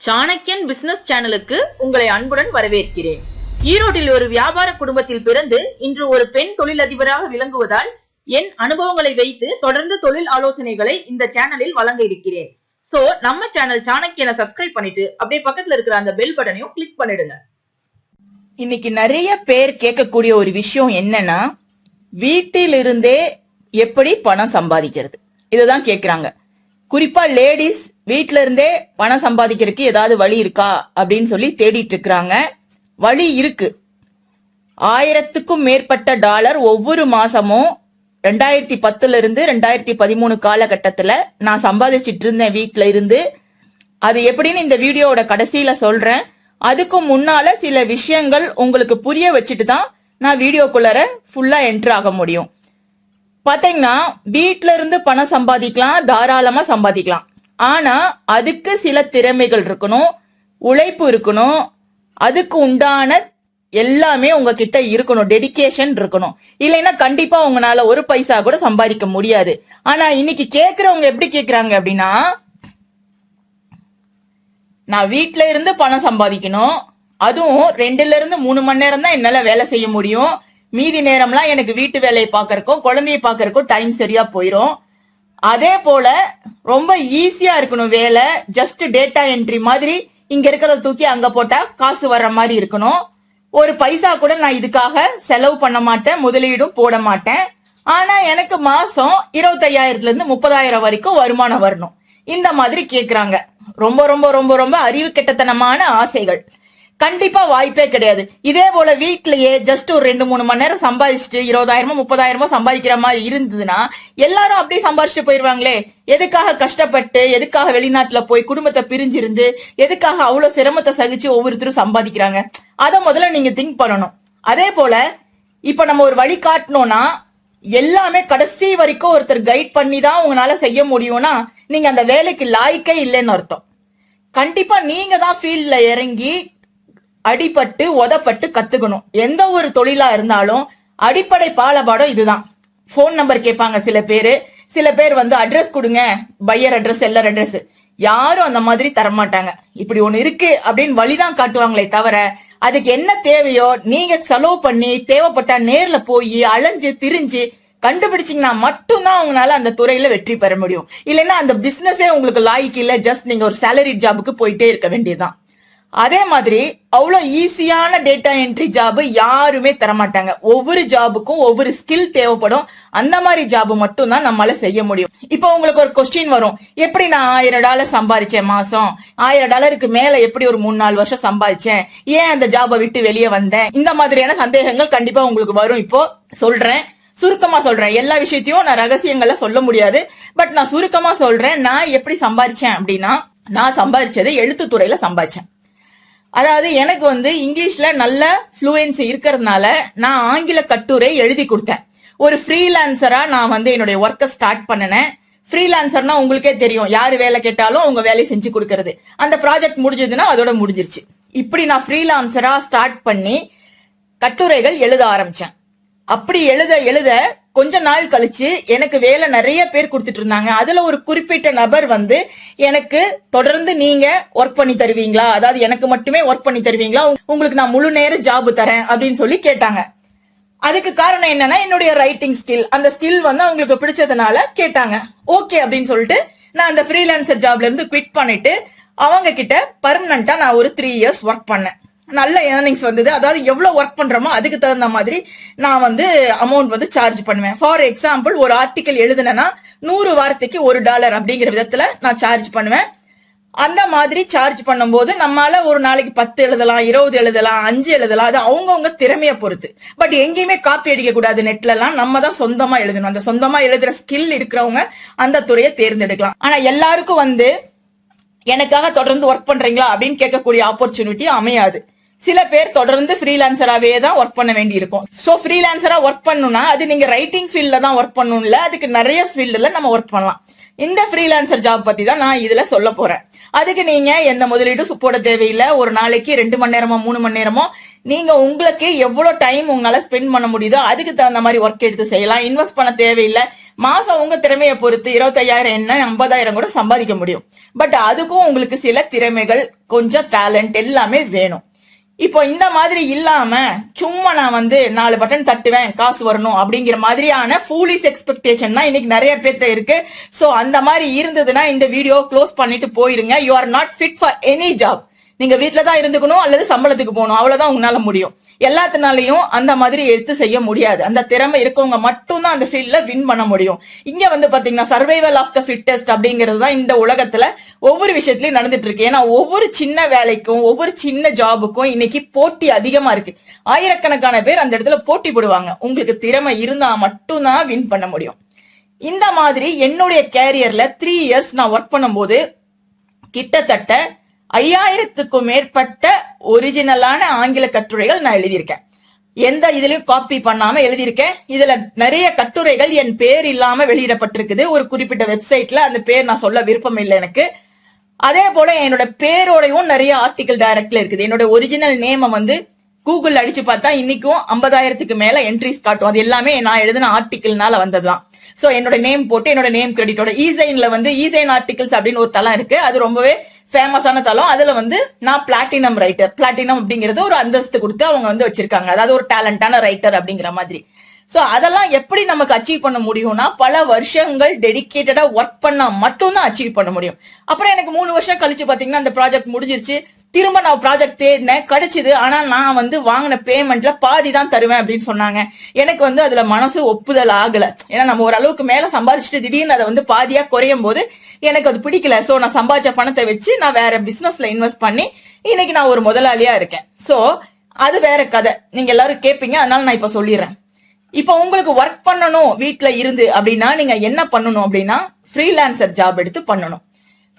சாணக்கியன் business சேனலுக்கு உங்களை அன்புடன் வரவேற்கிறேன். ஈரோட்டில் ஒரு வியாபார குடும்பத்தில் பிறந்து இன்று ஒரு பெண் தொழிலதிபராக விளங்குவதால் என் அனுபவங்களை வைத்து தொடர்ந்து தொழில் ஆலோசனைகளை இந்த சேனலில் வழங்க இருக்கிறேன். சோ நம்ம சேனல் சாணக்கியனை சப்ஸ்கிரைப் பண்ணிட்டு அப்படியே பக்கத்துல இருக்கிற அந்த பெல் பட்டனையும் கிளிக் பண்ணிடுங்க. இன்னைக்கு நிறைய பேர் கேட்கக்கூடிய ஒரு விஷயம் என்னன்னா வீட்டிலிருந்தே எப்படி பணம் சம்பாதிக்கிறது? இதுதான் கேக்குறாங்க குறிப்பா லேடிஸ் வீட்ல இருந்தே பணம் சம்பாதிக்கிறதுக்கு ஏதாவது வழி இருக்கா அப்படின்னு சொல்லி தேடிட்டு இருக்கிறாங்க. வழி இருக்கு. ஆயிரத்துக்கும் மேற்பட்ட டாலர் ஒவ்வொரு மாசமும் ரெண்டாயிரத்தி பத்துல இருந்து ரெண்டாயிரத்தி பதிமூணு காலகட்டத்துல நான் சம்பாதிச்சிட்டு இருந்தேன் வீட்டுல இருந்து. அது எப்படின்னு இந்த வீடியோவோட கடைசியில சொல்றேன். அதுக்கு முன்னால சில விஷயங்கள் உங்களுக்கு புரிய வச்சுட்டு தான் நான் வீடியோக்குள்ளார ஃபுல்லா என்ட்ரு ஆக முடியும். பாத்தீங்கன்னா வீட்ல இருந்து பணம் சம்பாதிக்கலாம் தாராளமா சம்பாதிக்கலாம். ஆனா அதுக்கு சில திறமைகள் இருக்கணும் உழைப்பு இருக்கணும் அதுக்கு உண்டான எல்லாமே உங்ககிட்ட இருக்கணும் டெடிகேஷன் இருக்கணும். இல்லைன்னா கண்டிப்பா உங்களால ஒரு பைசா கூட சம்பாதிக்க முடியாது. ஆனா இன்னைக்கு கேக்குறவங்க எப்படி கேக்குறாங்க அப்படின்னா நான் வீட்டுல இருந்து பணம் சம்பாதிக்கணும் அதுவும் ரெண்டுல இருந்து மூணு மணி நேரம் தான் என்னால வேலை செய்ய முடியும். மீதி நேரம்லாம் எனக்கு வீட்டு வேலையை பார்க்கறக்கும் குழந்தைய பார்க்கறக்கும் டைம் சரியா போயிடும் அதே போல ரொம்ப ஈஸியா இருக்கணும் வேலை ஜஸ்ட் டேட்டா என்ட்ரி மாதிரி இங்க இருக்கிறத தூக்கி அங்க போட்டா காசு வர்ற மாதிரி இருக்கணும். ஒரு பைசா கூட நான் இதுக்காக செலவு பண்ண மாட்டேன் முதலீடும் போட மாட்டேன். ஆனா எனக்கு மாசம் இருபத்தையாயிரத்துல இருந்து முப்பதாயிரம் வரைக்கும் வருமானம் வரணும். இந்த மாதிரி கேக்குறாங்க. ரொம்ப ரொம்ப ரொம்ப ரொம்ப அறிவு கெட்டத்தனமான ஆசைகள். கண்டிப்பா வாய்ப்பே கிடையாது. இதே போல வீட்லயே ஜஸ்ட் ஒரு ரெண்டு மூணு மணி நேரம் சம்பாதிச்சுட்டு இருபதாயிரமோ முப்பதாயிரமோ சம்பாதிக்கிற மாதிரி இருந்ததுன்னா எல்லாரும் அப்படியே சம்பாதிச்சுட்டு போயிருவாங்களே. எதுக்காக கஷ்டப்பட்டு எதுக்காக வெளிநாட்டுல போய் குடும்பத்தை பிரிஞ்சிருந்து எதுக்காக அவ்வளவு சிரமத்தை சகிச்சு ஒவ்வொருத்தரும் சம்பாதிக்கிறாங்க? அதை முதல்ல நீங்க திங்க் பண்ணணும். அதே போல இப்ப நம்ம ஒரு வழி காட்டணும்னா எல்லாமே கடைசி வரைக்கும் ஒருத்தர் கைட் பண்ணி தான் உங்களால செய்ய முடியும்னா நீங்க அந்த வேலைக்கு லாய்க்கே இல்லைன்னு அர்த்தம். கண்டிப்பா நீங்க தான் ஃபீல்ட்ல இறங்கி அடிபட்டு உதப்பட்டு கத்துக்கணும். எந்த ஒரு தொழிலா இருந்தாலும் அடிப்படை பாலபாடம் இதுதான். ஃபோன் நம்பர் கேட்பாங்க சில பேரு. சில பேர் வந்து அட்ரஸ் கொடுங்க. பையர் அட்ரஸ் செல்லர் அட்ரஸ் யாரும் அந்த மாதிரி தரமாட்டாங்க. இப்படி ஒண்ணு இருக்கு அப்படின்னு வழிதான் காட்டுவாங்களே தவிர அதுக்கு என்ன தேவையோ நீங்க செலவு பண்ணி தேவைப்பட்டா நேர்ல போய் அலைஞ்சு திரிஞ்சு கண்டுபிடிச்சீங்கன்னா மட்டும்தான் உங்களால அந்த துறையில வெற்றி பெற முடியும். இல்லைன்னா அந்த பிசினஸே உங்களுக்கு லாய்க்கு இல்ல. ஜஸ்ட் நீங்க ஒரு சேலரி ஜாபுக்கு போயிட்டே இருக்க வேண்டியதுதான். அதே மாதிரி அவ்வளோ ஈஸியான டேட்டா என்ட்ரி ஜாப் யாருமே தரமாட்டாங்க. ஒவ்வொரு ஜாபுக்கும் ஒவ்வொரு ஸ்கில் தேவைப்படும். அந்த மாதிரி ஜாப் மட்டும் தான் நம்மளால செய்ய முடியும். இப்போ உங்களுக்கு ஒரு கொஸ்டின் வரும். எப்படி நான் ஆயிரம் டாலர் சம்பாதிச்சேன் மாசம்? ஆயிரம் டாலருக்கு மேல எப்படி ஒரு மூணு நாலு வருஷம் சம்பாதிச்சேன் ஏன் அந்த ஜாபை விட்டு வெளியே வந்தேன்? இந்த மாதிரியான சந்தேகங்கள் கண்டிப்பா உங்களுக்கு வரும். இப்போ சொல்றேன். சுருக்கமா சொல்றேன். எல்லா விஷயத்தையும் நான் ரகசியங்கள சொல்ல முடியாது. பட் நான் சுருக்கமா சொல்றேன். நான் எப்படி சம்பாதிச்சேன் அப்படின்னா நான் சம்பாதிச்சது எழுத்துத்துறையில சம்பாதிச்சேன் அதாவது எனக்கு வந்து இங்கிலீஷ்ல நல்ல ஃப்ளூயன்சி இருக்கிறதுனால நான் ஆங்கில கட்டுரை எழுதி கொடுத்தேன். ஒரு ஃப்ரீலான்சரா நான் வந்து என்னுடைய ஒர்க்கை ஸ்டார்ட் பண்ணினேன். ஃப்ரீலான்சர்னா உங்களுக்கே தெரியும். யார் வேலை கேட்டாலும் உங்க வேலையை செஞ்சு கொடுக்கறது. அந்த ப்ராஜெக்ட் முடிஞ்சதுன்னா அதோட முடிஞ்சிருச்சு. இப்படி நான் ஃப்ரீலான்சரா ஸ்டார்ட் பண்ணி கட்டுரைகள் எழுத ஆரம்பிச்சேன். அப்படி எழுத எழுத கொஞ்ச நாள் கழிச்சு எனக்கு வேலை நிறைய பேர் கொடுத்துட்டு இருந்தாங்க. அதுல ஒரு குறிப்பிட்ட நபர் வந்து எனக்கு தொடர்ந்து நீங்க ஒர்க் பண்ணி தருவீங்களா? அதாவது எனக்கு மட்டுமே ஒர்க் பண்ணி தருவீங்களா? உங்களுக்கு நான் முழு நேர ஜாப் தரேன் அப்படின்னு சொல்லி கேட்டாங்க. அதுக்கு காரணம் என்னன்னா என்னுடைய ரைட்டிங் ஸ்கில் அந்த ஸ்கில் வந்து அவங்களுக்கு பிடிச்சதுனால கேட்டாங்க. ஓகே அப்படின்னு சொல்லிட்டு நான் அந்த ஃப்ரீலான்சர் ஜாப்ல இருந்து குவிட் பண்ணிட்டு அவங்க கிட்ட பர்மனண்டா நான் ஒரு த்ரீ இயர்ஸ் ஒர்க் பண்ணேன். நல்ல ஏர்னிங்ஸ் வந்தது. அதாவது எவ்வளோ ஒர்க் பண்ணுறோமோ அதுக்கு தகுந்த மாதிரி நான் வந்து அமௌண்ட் வந்து சார்ஜ் பண்ணுவேன். ஃபார் எக்ஸாம்பிள் ஒரு ஆர்டிக்கல் எழுதுனேன்னா நூறு வார்த்தைக்கு ஒரு டாலர் அப்படிங்கிற விதத்தில் நான் சார்ஜ் பண்ணுவேன். அந்த மாதிரி சார்ஜ் பண்ணும்போது நம்மால ஒரு நாளைக்கு பத்து எழுதலாம் இருபது எழுதலாம் அஞ்சு எழுதலாம். அது அவங்கவுங்க திறமையை பொறுத்து. பட் எங்கேயுமே காப்பி அடிக்க கூடாது நம்ம தான் சொந்தமா எழுதணும். அந்த சொந்தமா எழுதுற ஸ்கில் இருக்கிறவங்க அந்த துறையை தேர்ந்தெடுக்கலாம். ஆனா எல்லாருக்கும் வந்து எனக்காக தொடர்ந்து ஒர்க் பண்றீங்களா அப்படின்னு கேட்கக்கூடிய ஆப்பர்ச்சுனிட்டி அமையாது. சில பேர் தொடர்ந்து ஃப்ரீலான்சராகவே தான் ஒர்க் பண்ண வேண்டி இருக்கும் ஸோ ஃப்ரீலான்சராக ஒர்க் பண்ணணும்னா அது நீங்கள் ரைட்டிங் ஃபீல்டில் தான் ஒர்க் பண்ணணும்ல அதுக்கு நிறைய ஃபீல்டில் நம்ம ஒர்க் பண்ணலாம். இந்த ஃப்ரீலான்சர் ஜாப் பற்றி தான் நான் இதில் சொல்ல போகிறேன் அதுக்கு நீங்கள் எந்த முதலீடும் போட தேவையில்லை. ஒரு நாளைக்கு ரெண்டு மணி நேரமோ மூணு மணி நேரமோ நீங்கள் உங்களுக்கு எவ்வளோ டைம் உங்களால் ஸ்பெண்ட் பண்ண முடியுதோ அதுக்கு தகுந்த மாதிரி ஒர்க் எடுத்து செய்யலாம். இன்வெஸ்ட் பண்ண தேவையில்லை. மாசம் உங்க திறமையை பொறுத்து இருபத்தையாயிரம் என்ன ஐம்பதாயிரம் கூட சம்பாதிக்க முடியும். பட் அதுக்கும் உங்களுக்கு சில திறமைகள் கொஞ்சம் டேலண்ட் எல்லாமே வேணும். இப்போ இந்த மாதிரி இல்லாம சும்மா நான் வந்து நாலு பட்டன் தட்டுவேன் காசு வரணும் அப்படிங்கிற மாதிரியான ஃபூலிஸ் எக்ஸ்பெக்டேஷன் தான் இன்னைக்கு நிறைய பேர்த்த இருக்கு. சோ அந்த மாதிரி இருந்ததுன்னா இந்த வீடியோ க்ளோஸ் பண்ணிட்டு போயிருங்க. You are not fit for any job நீங்க வீட்ல தான் இருந்துக்கணும் அல்லது சம்பளத்துக்கு போகணும். அவ்வளவுதான் உங்களால முடியும். எல்லாத்தினாலையும் அந்த மாதிரி எடுத்து செய்ய முடியாது. அந்த திறமை இருக்கவங்க மட்டும்தான் அந்த ஃபீல்ட்ல வின் பண்ண முடியும். இங்க வந்து பாத்தீங்கன்னா சர்வைவல் ஆஃப் த ஃபிட்டஸ்ட் அப்படிங்கிறது தான் இந்த உலகத்துல ஒவ்வொரு விஷயத்திலயும் நடந்துட்டு இருக்கு. ஏன்னா ஒவ்வொரு சின்ன வேலைக்கும் ஒவ்வொரு சின்ன ஜாபுக்கும் இன்னைக்கு போட்டி அதிகமா இருக்கு. ஆயிரக்கணக்கான பேர் அந்த இடத்துல போட்டி போடுவாங்க. உங்களுக்கு திறமை இருந்தா மட்டும்தான் வின் பண்ண முடியும். இந்த மாதிரி என்னுடைய கேரியர்ல த்ரீ இயர்ஸ் நான் ஒர்க் பண்ணும்போது கிட்டத்தட்ட ஐயாயிரத்துக்கும் மேற்பட்ட ஒரிஜினலான ஆங்கில கட்டுரைகள் நான் எழுதியிருக்கேன். எந்த இதுலயும் காப்பி பண்ணாம எழுதியிருக்கேன். இதுல நிறைய கட்டுரைகள் என் பேர் இல்லாம வெளியிடப்பட்டிருக்குது. ஒரு குறிப்பிட்ட வெப்சைட்ல அந்த பேர் நான் சொல்ல விருப்பம் இல்லை எனக்கு. அதே போல என்னோட பேரோடையும் நிறைய ஆர்டிகல் டைரக்ட்ல இருக்குது. என்னோட ஒரிஜினல் நேம வந்து கூகுள் அடிச்சு பார்த்தா இன்னைக்கும் ஐம்பதாயிரத்துக்கு மேல என்ட்ரிஸ் காட்டும். அது எல்லாமே நான் எழுதின ஆர்டிகிள்னால வந்ததுதான். சோ என்னோட நேம் போட்டு என்னோட நேம் கிரெடிட்டோட ஈசைன்ல வந்து ஈசைன் ஆர்டிகிள்ஸ் அப்படின்னு ஒரு தளம் இருக்கு. அது ரொம்பவே ஃபேமஸான தளம் அதுல வந்து நான் பிளாட்டினம் ரைட்டர் பிளாட்டினம் அப்படிங்கிறது ஒரு அந்தஸ்து கொடுத்து அவங்க வந்து வச்சிருக்காங்க. அதாவது ஒரு டேலண்டான ரைட்டர் அப்படிங்கிற மாதிரி. சோ அதெல்லாம் எப்படி நமக்கு அச்சீவ் பண்ண முடியும்னா பல வருஷங்கள் டெடிக்கேட்டடா ஒர்க் பண்ணா மட்டும்தான் அச்சீவ் பண்ண முடியும். அப்புறம் எனக்கு மூணு வருஷம் கழிச்சு பாத்தீங்கன்னா அந்த ப்ராஜெக்ட் முடிஞ்சிருச்சு. திரும்ப நான் ப்ராஜெக்ட் தேடினேன் கிடைச்சிது. ஆனா நான் வந்து வாங்கின பேமெண்ட்ல பாதி தான் தருவேன் அப்படின்னு சொன்னாங்க. எனக்கு வந்து அதுல மனசு ஒப்புதல் ஆகல. ஏன்னா நம்ம ஓரளவுக்கு மேல சம்பாதிச்சுட்டு திடீர்னு அதை வந்து பாதியா குறையும் போது எனக்கு அது பிடிக்கல. சோ நான் சம்பாதிச்ச பணத்தை வச்சு நான் வேற பிசினஸ்ல இன்வெஸ்ட் பண்ணி இன்னைக்கு நான் ஒரு முதலாளியா இருக்கேன். சோ அது வேற கதை. நீங்க எல்லாரும் கேட்பீங்க அதனால நான் இப்ப சொல்லிடுறேன். இப்போ உங்களுக்கு ஒர்க் பண்ணணும் வீட்டுல இருந்து அப்படின்னா நீங்க என்ன பண்ணணும் அப்படின்னா ஃப்ரீலான்சர் ஜாப் எடுத்து பண்ணணும்.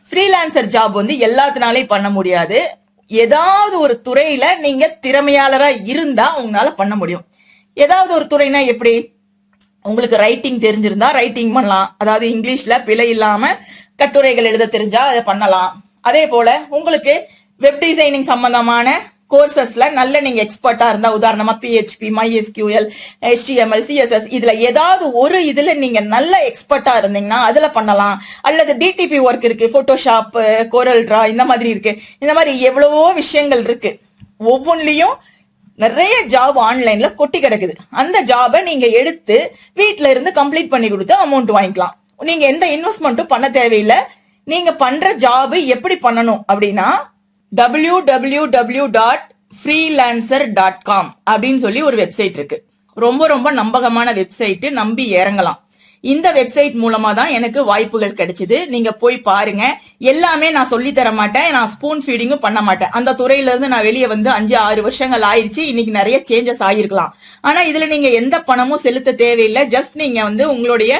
ஃப்ரீலான்சர் ஜாப் வந்து எல்லாத்தினாலையும் பண்ண முடியாது. ஏதாவது ஒரு துறையில நீங்க திறமையாளரா இருந்தா உங்களால பண்ண முடியும். ஏதாவது ஒரு துறைனா எப்படி? உங்களுக்கு ரைட்டிங் தெரிஞ்சிருந்தா ரைட்டிங் பண்ணலாம். அதாவது இங்கிலீஷ்ல பிழை இல்லாம கட்டுரைகள் எழுத தெரிஞ்சா அதை பண்ணலாம். அதே போல உங்களுக்கு வெப் டிசைனிங் சம்பந்தமான கோர்சஸ்ல நல்ல நீங்க எக்ஸ்பர்ட்டா இருந்தா உதாரணமா பிஹெச்பி மைஎஸ்கியூஎல் ஹெச்டிஎம்எல் சிஎஸ்எஸ் இதுல ஏதாவது ஒரு இதுல நீங்க நல்ல எக்ஸ்பர்ட்டா இருந்தீங்கன்னா அதுல பண்ணலாம். அல்லது டிடிபி ஒர்க் இருக்கு போட்டோஷாப் கோரல் டிரா இந்த மாதிரி இருக்கு. இந்த மாதிரி எவ்வளவோ விஷயங்கள் இருக்கு. ஒவ்வொன்றிலையும் நிறைய ஜாப் ஆன்லைன்ல கொட்டி கிடக்குது. அந்த ஜாபை நீங்க எடுத்து வீட்ல இருந்து கம்ப்ளீட் பண்ணி கொடுத்து அமௌண்ட் வாங்கிக்கலாம். நீங்க எந்த இன்வெஸ்ட்மெண்ட்டும் பண்ண தேவையில்லை. நீங்க பண்ற ஜாப் எப்படி பண்ணணும் அப்படின்னா W W W dot freelancer dot com அப்படின்னு சொல்லி ஒரு வெப்சைட் இருக்கு. ரொம்ப ரொம்ப நம்பகமான வெப்சைட் நம்பி இறங்கலாம். இந்த வெப்சைட் மூலமா தான் எனக்கு வாய்ப்புகள் கிடைச்சது. நீங்க போய் பாருங்க. எல்லாமே நான் சொல்லி தர மாட்டேன். நான் ஸ்பூன் ஃபீடிங்கும் பண்ண மாட்டேன். அந்த துறையில இருந்து நான் வெளியே வந்து அஞ்சு ஆறு வருஷங்கள் ஆயிருச்சு. இன்னைக்கு நிறைய சேஞ்சஸ் ஆயிருக்கலாம் ஆனா இதுல நீங்க எந்த பணமும் செலுத்த தேவையில்லை. ஜஸ்ட் நீங்க வந்து உங்களுடைய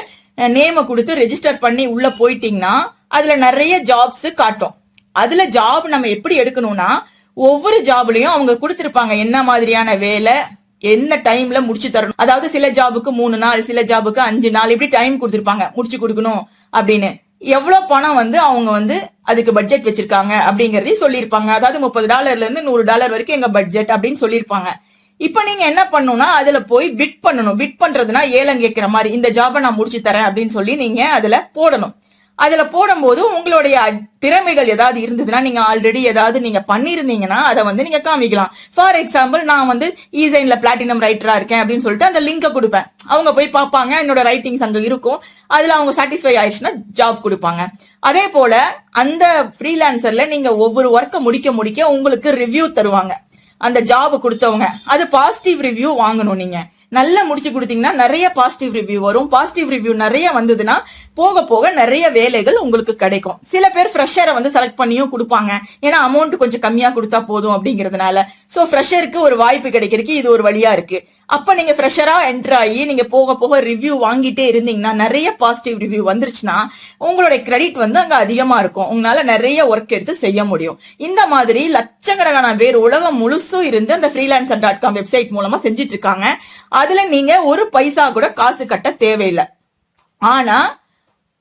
நேமை கொடுத்து ரெஜிஸ்டர் பண்ணி உள்ள போயிட்டீங்கன்னா அதுல நிறைய ஜாப்ஸ் காட்டும். அதுல ஜாப் நம்ம எப்படி எடுக்கணும்னா ஒவ்வொரு ஜாப்லயும் அவங்க கொடுத்திருப்பாங்க என்ன மாதிரியான வேலை என்ன டைம்ல முடிச்சு தரணும். அதாவது சில ஜாபுக்கு மூணு நாள் சில ஜாபுக்கு அஞ்சு நாள் இப்படி டைம் கொடுத்திருப்பாங்க. முடிச்சு கொடுக்கணும் அப்படின்னு. எவ்வளவு பணம் வந்து அவங்க வந்து அதுக்கு பட்ஜெட் வச்சிருக்காங்க அப்படிங்கறதையும் சொல்லியிருப்பாங்க. அதாவது முப்பது டாலர்ல இருந்து நூறு டாலர் வரைக்கும் எங்க பட்ஜெட் அப்படின்னு சொல்லியிருப்பாங்க. இப்ப நீங்க என்ன பண்ணணும்னா அதுல போய் பிட் பண்ணணும். பிட் பண்றதுனா ஏலம் கேட்கிற மாதிரி இந்த ஜாபை நான் முடிச்சு தரேன் அப்படின்னு சொல்லி நீங்க அதுல போடணும். அதுல போடும்போது உங்களுடைய திறமைகள் ஏதாவது இருந்ததுன்னா நீங்க ஆல்ரெடி ஏதாவது நீங்க பண்ணிருந்தீங்கன்னா அதை வந்து நீங்க காமிக்கலாம். ஃபார் எக்ஸாம்பிள் நான் வந்து ஈசைன்ல பிளாட்டினம் ரைட்டரா இருக்கேன் அப்படின்னு சொல்லிட்டு அந்த லிங்கை கொடுப்பேன். அவங்க போய் பார்ப்பாங்க என்னோட ரைட்டிங்ஸ் அங்க இருக்கும். அதுல அவங்க சாட்டிஸ்ஃபை ஆயிடுச்சுன்னா ஜாப் கொடுப்பாங்க. அதே போல அந்த ஃப்ரீலான்சர்ல நீங்க ஒவ்வொரு ஒர்க்கை முடிக்க முடிக்க உங்களுக்கு ரிவ்யூ தருவாங்க. அந்த ஜாப் கொடுத்தவங்க. அது பாசிட்டிவ் ரிவ்யூ வாங்கணும் நீங்க. நல்லா முடிச்சு கொடுத்தீங்கன்னா நிறைய பாசிட்டிவ் ரிவ்யூ வரும். பாசிட்டிவ் ரிவ்யூ நிறைய வந்ததுன்னா போக போக நிறைய வேலைகள் உங்களுக்கு கிடைக்கும். சில பேர் ஃப்ரெஷரை வந்து செலக்ட் பண்ணியும் கொடுப்பாங்க. ஏன்னா அமௌண்ட் கொஞ்சம் கம்மியா கொடுத்தா போதும் அப்படிங்கிறதுனால. சோ ஃப்ரெஷருக்கு ஒரு வாய்ப்பு கிடைக்கிறதுக்கு இது ஒரு வழியா இருக்கு. அப்ப நீங்க ஃப்ரெஷரா என்டர் ஆகி நீங்க போக போக ரிவ்யூ வாங்கிட்டே இருந்தீங்கன்னா நிறைய பாசிட்டிவ் ரிவ்யூ வந்துருச்சுன்னா உங்களுடைய கிரெடிட் வந்து அங்க அதிகமா இருக்கும். உங்களால நிறைய ஒர்க் எடுத்து செய்ய முடியும். இந்த மாதிரி லட்சக்கணக்கான பேர் உலகம் முழுசும் இருந்து அந்த ஃப்ரீலான்சர் டாட் காம் வெப்சைட் மூலமா செஞ்சுட்டு இருக்காங்க. அதுல நீங்க ஒரு பைசா கூட காசு கட்ட தேவையில்லை. ஆனா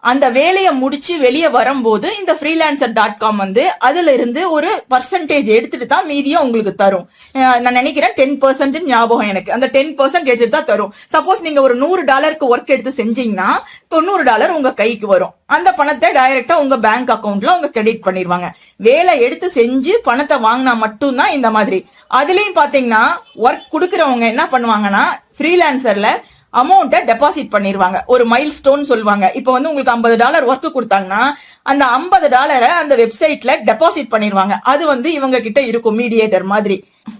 அந்த வேலையை முடிச்சு வெளியே வரும்போது இந்த ஃப்ரீலான்சர் டாட் காம் வந்து அதுல இருந்து ஒரு பர்சன்டேஜ் எடுத்துட்டு தான் மீதியை உங்களுக்கு தரும். நான் நினைக்கிறேன் டென் பர்சன்ட் ஞாபகம் எனக்கு. அந்த டென் பர்சன்ட் எடுத்துட்டு தான் தரும். சப்போஸ் நீங்க ஒரு நூறு டாலருக்கு ஒர்க் எடுத்து செஞ்சீங்கன்னா தொண்ணூறு டாலர் உங்க கைக்கு வரும். அந்த பணத்தை டைரக்டா உங்க பேங்க் அக்கவுண்ட்ல உங்க கிரெடிட் பண்ணிடுவாங்க வேலை எடுத்து செஞ்சு பணத்தை வாங்கினா மட்டும்தான் இந்த மாதிரி. அதுலயும் பாத்தீங்கன்னா ஒர்க் கொடுக்கறவங்க என்ன பண்ணுவாங்கன்னா ஃப்ரீலான்சர்ல அமௌண்ட்டை டெபாசிட் பண்ணிடுவாங்க ஒரு மைல் ஸ்டோன் சொல்லுவாங்க இப்போ வந்து உங்களுக்கு ஐம்பது டாலர் ஒர்க் கொடுத்தாங்கன்னா அந்த ஐம்பது டாலரை அந்த வெப்சைட்ல டெபாசிட் பண்ணிடுவாங்க அது வந்து இவங்க கிட்ட இருக்கும் மீடியேட்டர் மாதிரி.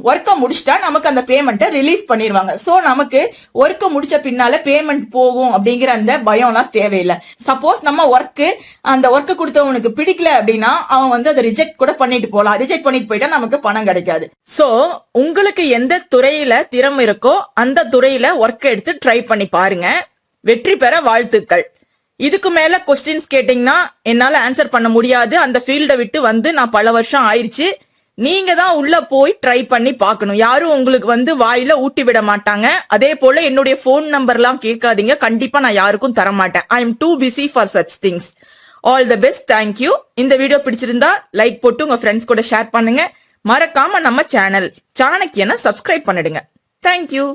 ஒர்க்கை முடிச்சிட்டா நமக்கு அந்த பேமெண்ட்டை ரிலீஸ் பண்ணிடுவாங்க ஸோ நமக்கு ஒர்க்கை முடிச்ச பின்னால பேமெண்ட் போகும் அப்படிங்கிற அந்த பயம்லாம் தேவையில்லை. சப்போஸ் நம்ம ஒர்க்கு அந்த ஒர்க்கு கொடுத்தவனுக்கு பிடிக்கல அப்படின்னா அவன் வந்து அதை ரிஜெக்ட் கூட பண்ணிட்டு போகலாம் ரிஜெக்ட் பண்ணிட்டு போயிட்டா நமக்கு பணம் கிடைக்காது. ஸோ உங்களுக்கு எந்த துறையில திறமை இருக்கோ அந்த துறையில ஒர்க் எடுத்து ட்ரை பண்ணி பாருங்க. வெற்றி பெற வாழ்த்துக்கள். இதுக்கு மேல கொஸ்டின்ஸ் கேட்டீங்கன்னா என்னால ஆன்சர் பண்ண முடியாது. அந்த ஃபீல்டை விட்டு வந்து நான் பல வருஷம் ஆயிடுச்சு. நீங்க தான் உள்ள போய் ட்ரை பண்ணி பார்க்கணும். யாரும் உங்களுக்கு வந்து வாயில ஊட்டி விட மாட்டாங்க. அதே போல என்னுடைய ஃபோன் நம்பர்லாம் கேட்காதீங்க. கண்டிப்பா நான் யாருக்கும் தர மாட்டேன் I am too busy for such things all the best thank you இந்த வீடியோ பிடிச்சிருந்தா லைக் போட்டு உங்க ஃப்ரெண்ட்ஸ் கூட ஷேர் பண்ணுங்க. மறக்காம நம்ம சேனல் சாணக்கியனை சப்ஸ்கிரைப் பண்ணிடுங்க. Thank you